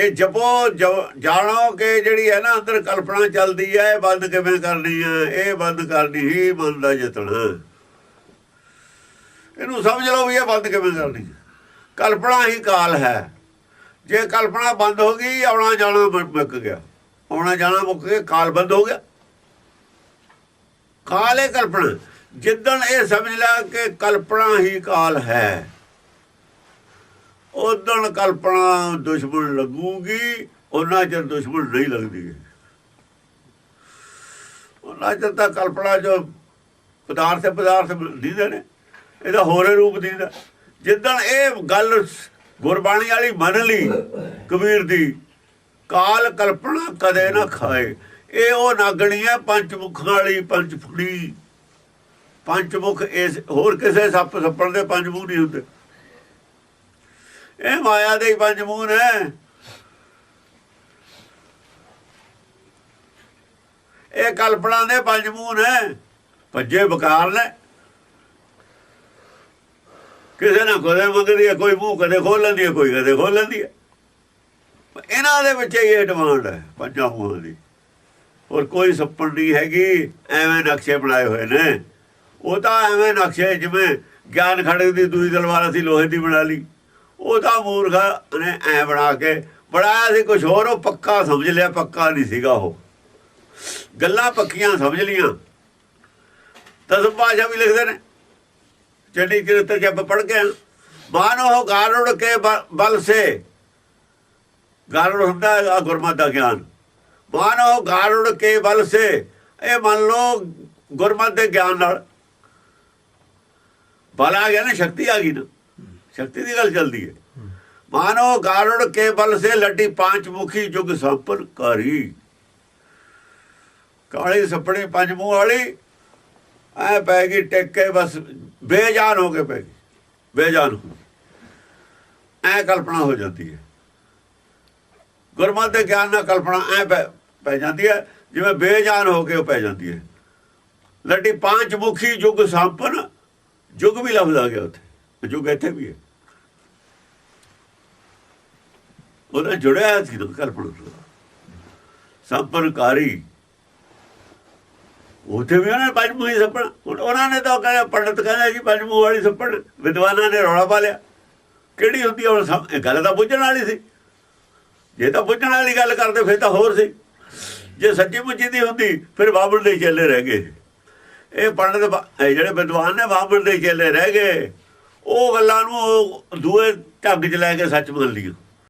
ਇਹ ਜਪੋ, ਜ- ਜਾਣੋ ਕਿ ਜਿਹੜੀ ਹੈ ਨਾ ਅੰਦਰ ਕਲਪਨਾ ਚੱਲਦੀ ਹੈ, ਇਹ ਬੰਦ ਕਿਵੇਂ ਕਰਨੀ ਹੈ? ਇਹ ਬੰਦ ਕਰਨੀ ਹੀ ਮਨ ਦਾ ਯਤਨ ਇਹਨੂੰ ਸਮਝ ਲਓ ਵੀ ਇਹ ਬੰਦ ਕਿਵੇਂ ਕਰਨੀ ਹੈ। ਕਲਪਨਾ ਹੀ ਕਾਲ ਹੈ। ਜੇ ਕਲਪਨਾ ਬੰਦ ਹੋ ਗਈ, ਆਉਣਾ ਜਾਣਾ ਮੁੱਕ ਗਿਆ। ਆਉਣਾ ਜਾਣਾ ਮੁੱਕ ਗਿਆ, ਕਾਲ ਬੰਦ ਹੋ ਗਿਆ। ਕਾਲ ਹੈ ਕਲਪਨਾ। ਜਿੱਦਣ ਇਹ ਸਮਝ ਲਿਆ ਕਿ ਕਲਪਨਾ ਹੀ ਕਾਲ ਹੈ ਉਦਣ ਕਲਪਨਾ ਦੁਸ਼ਮਣ ਲੱਗੂਗੀ ਉਹਨਾਂ ਚਿਰ ਦੁਸ਼ਮਣ ਨਹੀਂ ਲੱਗਦੀ। ਉਹਨਾਂ ਚਿਰ ਤਾਂ ਕਲਪਨਾ ਜੋ ਪਦਾਰਥ ਪਦਾਰਥ ਦੀਦੇ ਨੇ ਇਹਦਾ ਹੋਰੇ ਰੂਪ ਦੀਦਾ। ਜਿੱਦਣ ਇਹ ਗੱਲ ਗੁਰਬਾਣੀ ਵਾਲੀ ਮੰਨ ਲਈ ਕਬੀਰ ਦੀ, ਕਾਲ ਕਲਪਨਾ ਕਦੇ ਨਾ ਖਾਏ। ਇਹ ਉਹ ਨਾਗਣੀ ਹੈ ਪੰਜ ਮੁਖਾਂ ਵਾਲੀ ਪੰਜ ਫੁੜੀ ਮੁਖ ਇਸ, ਹੋਰ ਕਿਸੇ ਸੱਪ ਸੱਪਣ ਦੇ ਪੰਜ ਮੂੰਹ ਨਹੀਂ ਹੁੰਦੇ। ਇਹ ਮਾਇਆ ਦੇ ਹੀ ਪੰਜ ਮੂੰਹ ਹੈ ਇਹ ਕਲਪਨਾ ਦੇ ਪੰਜ ਮੂੰਹ ਹੈ ਭੱਜੇ ਬਕਾਰ ਨੇ। ਕਿਸੇ ਨਾ ਕੋਲੇ ਮੰਗਦੀ ਹੈ, ਕੋਈ ਮੂੰਹ ਕਦੇ ਖੋਲ ਲੈਂਦੀ ਹੈ, ਕੋਈ ਕਦੇ ਖੋਲ ਲੈਂਦੀ ਹੈ। ਇਹਨਾਂ ਦੇ ਵਿੱਚ ਹੀ ਇਹ ਡਿਮਾਂਡ ਹੈ, ਪੰਜਾਂ ਮੂੰਹਾਂ ਦੀ। ਔਰ ਕੋਈ ਸੱਪਣ ਨਹੀਂ ਹੈਗੀ, ਐਵੇਂ ਨਕਸ਼ੇ ਬਣਾਏ ਹੋਏ ਨੇ। ਉਹ ਤਾਂ ਐਵੇਂ ਨਕਸ਼ੇ ਜਿਵੇਂ ਗਿਆਨ ਖੜਕ ਦੀ ਦੂਜੀ ਤਲਵਾਰ ਅਸੀਂ ਲੋਹੇ ਦੀ ਬਣਾ ਲਈ। ਉਹ ਤਾਂ ਮੂਰਖ ਨੇ ਐ ਬਣਾ ਕੇ ਬਣਾਇਆ ਸੀ ਕੁਝ ਹੋਰ, ਉਹ ਪੱਕਾ ਸਮਝ ਲਿਆ, ਪੱਕਾ ਨਹੀਂ ਸੀਗਾ ਉਹ। ਗੱਲਾਂ ਪੱਕੀਆਂ ਸਮਝ ਲੀਆਂ। ਦਸਮ ਭਾਸ਼ਾ ਵੀ ਲਿਖਦੇ ਨੇ, ਚੰਡੀ ਚਰਿੱਤਰ ਕੇ ਆਪਾਂ ਪੜ੍ਹ ਕੇ ਮਾਨੋ ਗਾਰੁੜ ਕੇ ਬ- ਬਲ ਸੇ ਗਾਰੁੜ ਹੁੰਦਾ ਹੈ ਆਹ ਗੁਰਮਤਿ ਦਾ ਗਿਆਨ। ਮਾਨੋ ਗਾਰੁੜ ਕੇ ਬਲ ਸੇ ਇਹ ਮੰਨ ਲਓ ਗੁਰਮਤ ਦੇ ਗਿਆਨ ਨਾਲ। ਬਲ ਆ ਗਿਆ ਨਾ, ਸ਼ਕਤੀ ਆ ਗਈ ਨਾ। ਸ਼ਕਤੀ ਦੀ ਗੱਲ ਚੱਲਦੀ ਹੈ। ਮਾਨੋ ਗਾਰੁੜ ਕੇ ਬਲ ਸੇ ਲੱਡੀ ਪਾਂਚ ਮੁਖੀ ਜੁਗ ਸੰਪਨ ਕਰੀ। ਕਾਲੀ ਸੱਪੜੀ ਪੰਜ ਮੂੰਹ ਵਾਲੀ, ਐ ਪੈ ਗਈ ਟਿਕ ਕੇ ਬਸ, ਬੇਜਾਨ ਹੋ ਕੇ ਪੈ ਗਈ, ਬੇਜਾਨ ਐ ਕਲਪਨਾ ਹੋ ਜਾਂਦੀ ਹੈ। ਗੁਰਮਤਿ ਦੇ ਗਿਆਨ ਨਾਲ ਕਲਪਨਾ ਐ ਪੈ ਪੈ ਜਾਂਦੀ ਹੈ, ਜਿਵੇਂ ਬੇਜਾਨ ਹੋ ਕੇ ਉਹ ਪੈ ਜਾਂਦੀ ਹੈ। ਲੱਡੀ ਪੰਜ ਮੁਖੀ ਜੁਗ ਸੰਪਨ, ਜੁਗ ਵੀ ਲਫ਼ਜ਼ ਆ ਗਿਆ ਉੱਥੇ, ਜੁਗ ਇੱਥੇ ਵੀ ਹੈ। ਉਹਦਾ ਜੁੜਿਆ ਹੋਇਆ ਸੀ ਨਾ ਕਲਪਨਾ ਨਾਲ ਸੰਪਨਕਾਰੀ ਉੱਥੇ ਵੀ ਉਹਨਾਂ ਨੇ ਪੰਜ ਮੂਹੀ ਸੱਪਣ, ਹੁਣ ਉਹਨਾਂ ਨੇ ਤਾਂ ਕਹਿੰਦਾ, ਪੰਡਤ ਕਹਿੰਦਾ ਜੀ ਪੰਜ ਵਾਲੀ ਸੱਪਣ, ਵਿਦਵਾਨਾਂ ਨੇ ਰੌਲਾ ਪਾ ਲਿਆ। ਕਿਹੜੀ ਹੁੰਦੀ ਆ ਗੱਲ ਤਾਂ ਪੁੱਛਣ ਵਾਲੀ ਸੀ। ਜੇ ਤਾਂ ਪੁੱਛਣ ਵਾਲੀ ਗੱਲ ਕਰਦੇ, ਫਿਰ ਤਾਂ ਹੋਰ ਸੀ। ਜੇ ਸੱਚੀ ਮੁੱਚੀ ਦੀ ਹੁੰਦੀ, ਫਿਰ ਬਾਬਰ ਦੇ ਚੇਲੇ ਰਹਿ ਗਏ। ਇਹ ਪੰਡਤ ਜਿਹੜੇ ਵਿਦਵਾਨ ਨੇ ਬਾਬਰ ਦੇ ਚੇਲੇ ਰਹਿ ਗਏ। ਉਹ ਗੱਲਾਂ ਨੂੰ ਉਹ ਦੂਏ ਢੰਗ 'ਚ ਲੈ ਕੇ ਸੱਚ ਮੰਨ ਲਿਆ